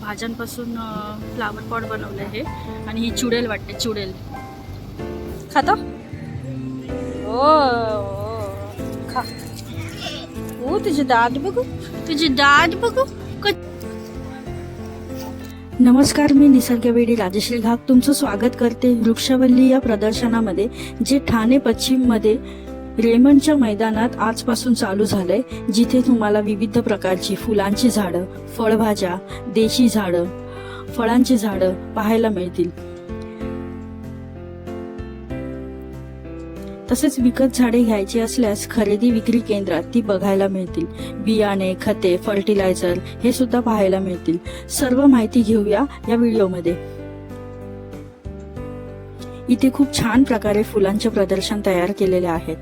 भाज्यांपासून flower pot बनवलं आहे आणि ही चुडेल वाटते चुडेल. खाता? ओ हो, हो, खा. हो, ओ तुझे दात बघू. तुझे दात बघू. क- नमस्कार मी निसर्गवेडी राजश्री घाग. तुमचं स्वागत करते वृक्षवल्ली या प्रदर्शनामध्ये जे ठाणे पश्चिममध्ये रेमंडच्या मैदानात आजपासून चालू झालंय जिथे तुम्हाला विविध प्रकारची फुलांची झाडं फळभाज्या देशी झाडं फळांची झाडं पाहायला मिळतील. तसेच विकत झाडे घ्यायची असल्यास खरेदी विक्री केंद्रात ती बघायला मिळतील. बियाणे खते फर्टिलायझर हे सुद्धा पाहायला मिळतील. सर्व माहिती घेऊया या व्हिडिओमध्ये. इथे खूप छान प्रकारे फुलांचे प्रदर्शन तयार केलेले आहेत.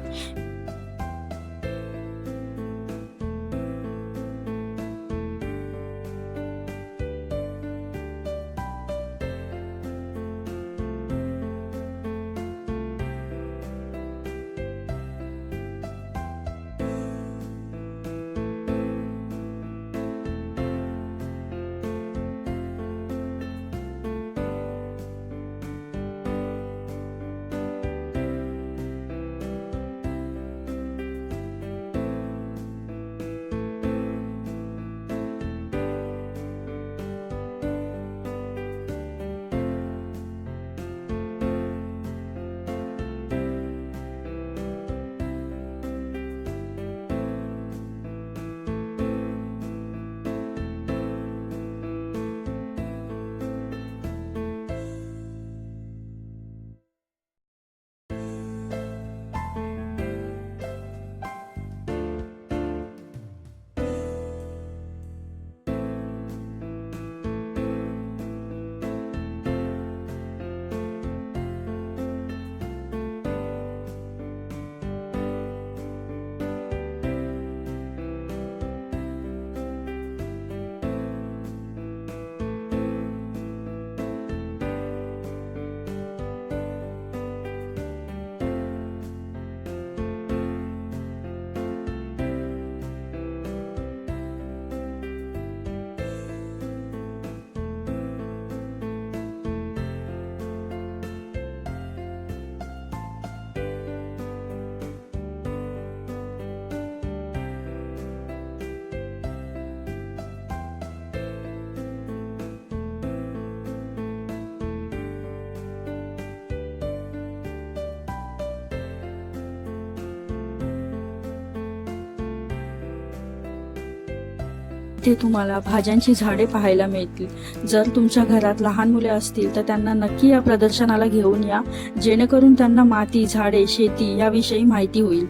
इथे तुम्हाला भाज्यांची झाडे पाहायला मिळतील. जर तुमच्या घरात लहान मुले असतील तर त्यांना नक्की या प्रदर्शनाला घेऊन या. जेणेकरून त्यांना माती झाडे शेती याविषयी माहिती होईल.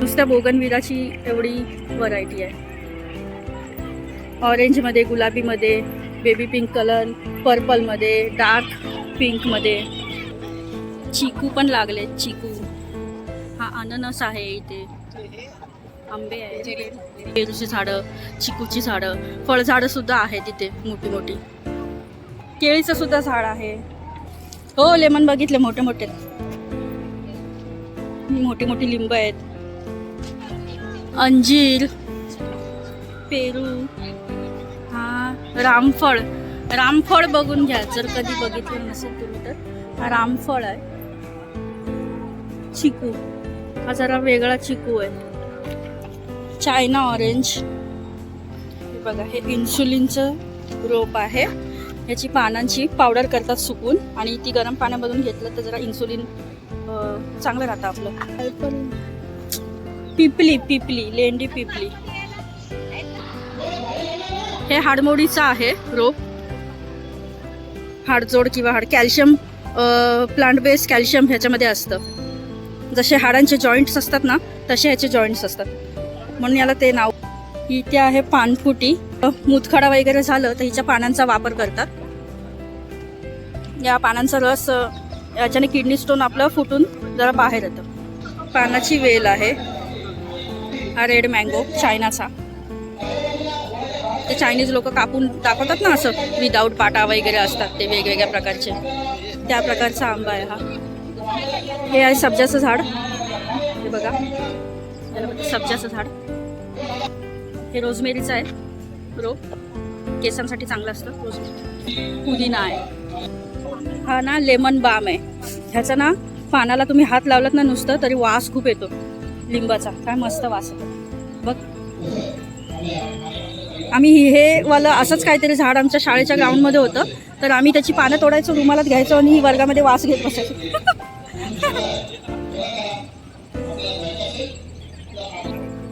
नुसत्या बोगनविराची एवढी व्हरायटी आहे. ऑरेंजमध्ये गुलाबीमध्ये बेबी पिंक कलर पर्पलमध्ये डार्क पिंकमध्ये चिकू पण लागले चिकू. हा अननस आहे इथे. आंबे आहे पेरूची झाडं चिकूची झाडं. फळझाडं सुद्धा आहेत इथे मोठी मोठी. केळीचं सुद्धा झाड आहे. हो लेमन बघितले मोठे मोठे. मोठी मोठी लिंब आहेत. अंजीर पेरू. रामफळ रामफळ बघून घ्या. जर कधी बघितलं नसेल तुम्ही तर. हा रामफळ आहे. चिकू. हा जरा वेगळा चिकू आहे. China orange. हे बघा हे इन्सुलिनचं रोप आहे. याची पानांची पावडर करतात सुकून. आणि ती गरम पाण्यामधून घेतलं तर जरा इन्सुलिन चांगलं राहतं आपलं. पिपली पिपली लेंडी पिपली. हे हाडमोडीचं आहे रोप. हाडजोड किंवा हाड कॅल्शियम प्लांट बेस्ड कॅल्शियम ह्याच्यामध्ये असतं. जसे हाडांचे जॉईंट्स असतात ना तसे ह्याचे जॉईंट्स असतात. म्हणून याला ते नाव. इथे आहे पानफुटी. मुतखडा वगैरे झालं तर हिच्या पानांचा वापर करतात. या पानांचा रस याच्याने किडनी स्टोन आपलं फुटून जरा बाहेर येतं. पानाची वेल आहे. हा रेड मँगो चायनाचा ते चायनीज लोक कापून दाखवतात ना असं विदाऊट पाटा वगैरे असतात ते वेगवेगळ्या प्रकारचे. त्या प्रकारचा आंबा आहे हा. हे आहे सब्जाचं झाड. हे बघा. सब्जाचं झाड. हे रोजमेरीचं आहे. रोप. केसांसाठी चांगलं असतं रोजमेरी. पुदिना आहे. हा ना लेमन बाम आहे. ह्याचा ना पानाला तुम्ही हात लावलात ना नुसतं तरी वास खूप येतो. लिंबाचा. काय मस्त वास येतो. बघ. आम्ही हे वालं असंच काहीतरी झाड आमच्या शाळेच्या ग्राउंडमध्ये होतं. तर आम्ही त्याची पानं तोडायचो रुमालात घ्यायचो आणि वर्गामध्ये वास घेत बसायचो.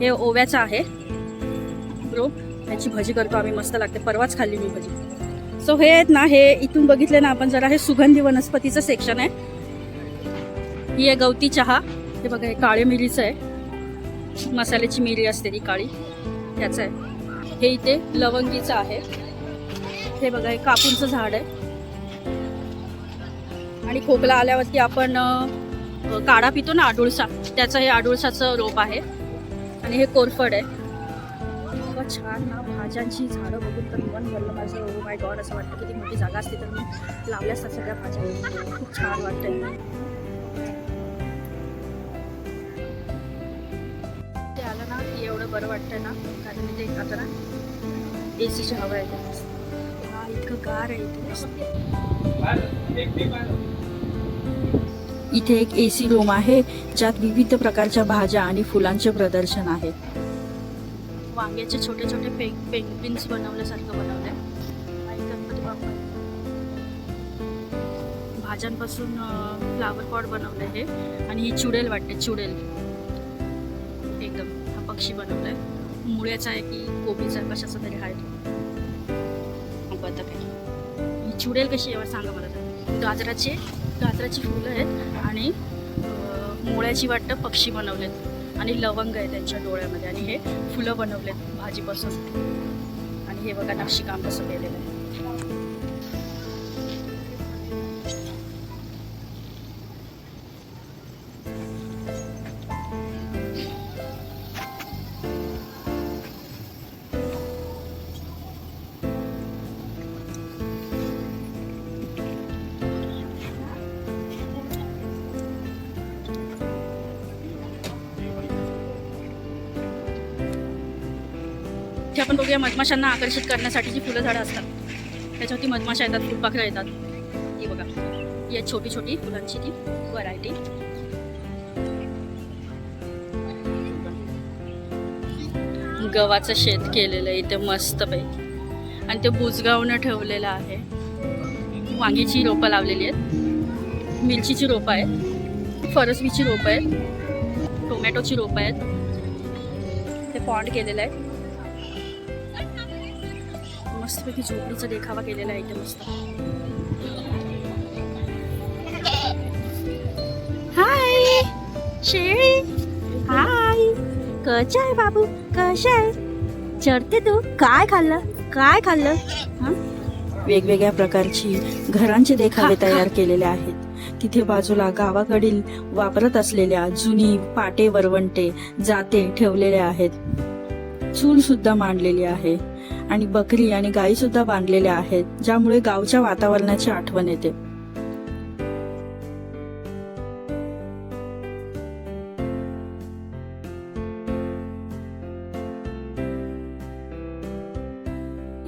हे ओव्याचं आहे. रोप याची भजी करतो आम्ही मस्त लागते. परवाच खाल्ली मी भजी. सो हे आहेत ना हे इथून बघितले ना आपण जरा हे सुगंधी वनस्पतीचं सेक्शन आहे. ही आहे गवती चहा. हे बघा हे काळे मिरीचं आहे. मसाल्याची मिरी असते ती काळी. त्याचं आहे. हे इथे लवंगीचं आहे. हे बघा हे कापूरचं झाड आहे. आणि खोकला आल्यावरती आपण काढा पितो ना आडुळसा. त्याचं हे आडुळसाचं रोप आहे. आणि हे कोरफड आहे. इतकं छान ना भाज्यांची झाडं बघून तर मन भरलं माझं. ओ माय गॉड असं वाटतं किती मोठी जागा असते तर मी लावल्यास सगळ्या भाज्या. खूप छान वाटतंय. बरं वाटतंय ना? कारण मी ते आता ना ए सीची हवा आहे. हा इतकं गार आहे इथे. इथे एक ए सी रूम आहे ज्यात विविध प्रकारच्या भाज्या आणि फुलांचे प्रदर्शन आहे. वांग्याचे छोटे छोटे पेंग पेंग्विन्स बनवल्यासारखं बनवलंय. आणि गणपती बाप्पा. भाज्यांपासून फ्लावर पॉट बनवलंय हे. आणि ही चुडेल वाटते चुडेल पक्षी बनवलाय. मुळ्याचा आहे की कोबीचा कशाचा तरी आहे बदक आहे ही कशी आहे सांगा मला तर. गाजराचे गाजराची फुलं आहेत आणि मुळ्याची वाटतं पक्षी बनवलेत. आणि लवंग आहे त्यांच्या डोळ्यामध्ये आणि हे फुलं बनवलेत भाजीपासून. आणि हे बघा नक्षीकाम कसं केलेलं आहे इथे आपण बघूया मधमाशांना आकर्षित करण्यासाठी जी फुलं झाडं असतात. त्याच्यावरती मधमाशा येतात फुलपाखरं येतात. ही बघा. ही आहे छोटी छोटी फुलांची ती व्हरायटी. गव्हाचं शेत केलेलं आहे इथे मस्तपैकी. आणि ते बुजगावनं ठेवलेलं आहे. वांगीची रोपं लावलेली आहेत. मिरचीची रोपं आहेत. फरसबीची रोपं आहेत. टोमॅटोची रोपं आहेत. ते पॉन्ड केलेलं आहे. मस्तपैकी झोपडीचा देखावा केलेला आहे इथे मस्त. हाय शेळी हाय कशा आहे बाबू? कशा आहे? चढते तू? काय खाल्लं? काय खाल्लं? हं? वेगवेगळ्या प्रकारची घरांचे देखावे तयार केलेले आहेत. तिथे बाजूला गावाकडील वापरत असलेल्या जुनी पाटे वरवंटे जाते ठेवलेले आहेत. चूल सुद्धा मांडलेली आहे. आणि बकरी आणि गायी सुद्धा बांधलेल्या आहेत ज्यामुळे गावच्या वातावरणाची आठवण येते.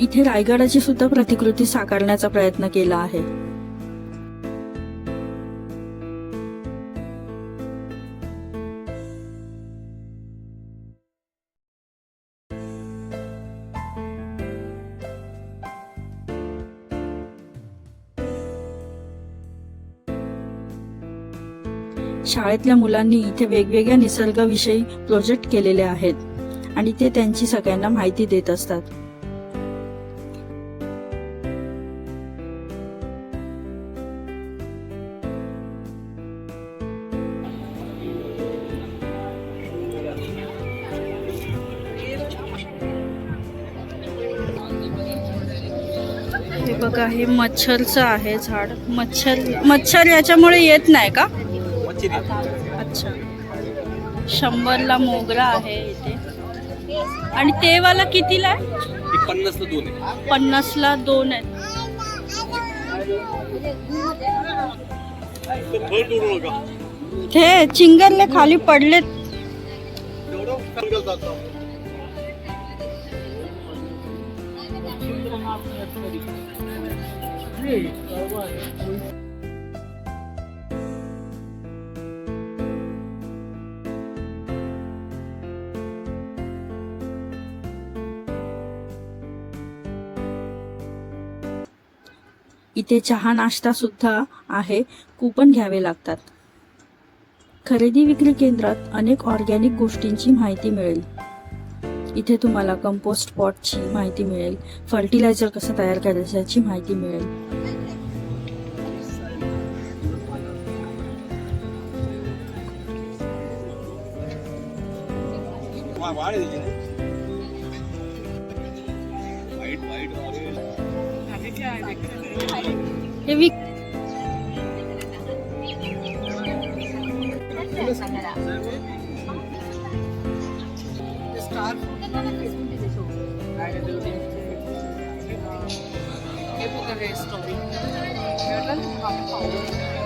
इथे रायगडाची सुद्धा प्रतिकृती साकारण्याचा प्रयत्न केला आहे. शाळेतल्या मुलांनी इथे वेगवेगळ्या निसर्गाविषयी प्रोजेक्ट केलेले आहेत आणि ते त्यांची सगळ्यांना माहिती देत असतात. हे बघा हे मच्छरचं आहे झाड. मच्छर मच्छर याच्यामुळे येत नाही का? अच्छा. शंभरला मोगरा आहे इथे. आणि ते वाला कितीला आहे? एक पन्नासला दोन आहे. पन्नासला दोन आहेत. हे चिंगरले खाली पडलेत. तेवढं इथे चहा नाश्ता सुद्धा आहे. कुपन घ्यावे लागतात. खरेदी विक्री केंद्रात अनेक ऑर्गॅनिक गोष्टींची माहिती मिळेल. इथे तुम्हाला कंपोस्ट पॉटची माहिती मिळेल. फर्टिलायझर कसं तयार करायचं याची माहिती मिळेल. वाईट वाढ. हे विक व्हाईट व्हाईट हे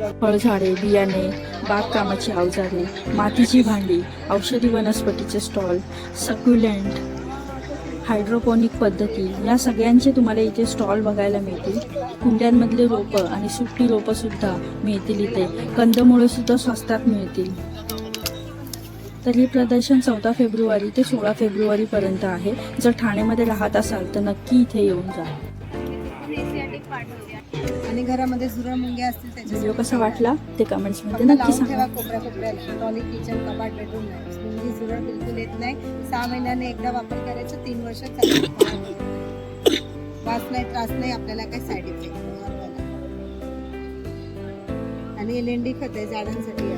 फळझाडे बियाणे बागकामाची अवजारे मातीची भांडी औषधी वनस्पतीचे स्टॉल सक्युलंट हायड्रोपोनिक पद्धती या सगळ्यांचे तुम्हाला इथे स्टॉल बघायला मिळतील. कुंड्यांमधले रोपं आणि सुट्टी रोपंसुद्धा मिळतील इथे. कंदमुळंसुद्धा स्वस्तात मिळतील. तर हे प्रदर्शन चौदा फेब्रुवारी ते सोळा फेब्रुवारीपर्यंत आहे. जर ठाण्यामध्ये राहत असाल तर नक्की इथे येऊन जा. आणि घरामध्ये झुरळ मुंग्या असतील व्हिडिओ त्याच्यासाठी कसा वाटला? ते कमेंट्समध्ये नक्की लावून ठेवा सांगा कोपऱ्या कोपऱ्याला ट्रॉली किचन कपाट बेडरूम नाही मुंगी झुरळ बिलकुल येत नाही. सहा महिन्याने एकदा वापर करायचा तीन वर्ष वास नाही त्रास नाही आपल्याला काही साईड इफेक्ट आणि हे लेंडी खत आहे झाडांसाठी. आहे.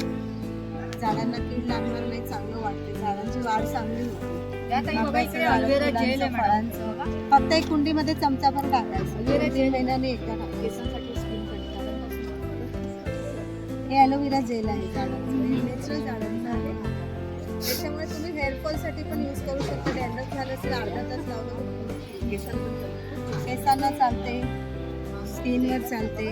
झाडांना कीड लागणार नाही चांगलं वाटते झाडांची वाढ चांगली होते. फुलांचं, फळांचं. फक्त एक कुंडीमध्ये चमचा पण टाकायचं. दोन तीन महिन्याने एकदा टाकायचं. हे ॲलोवेरा जेल आहे. झाडांचं हे नॅचरल झाडांचं आहे. त्याच्यामुळे तुम्ही हेअरफॉलसाठी पण यूज करू शकता. डॅन्ड्रफ झालं असेल अर्धा तास लावलं केसांना चालते. स्किनवर चालते.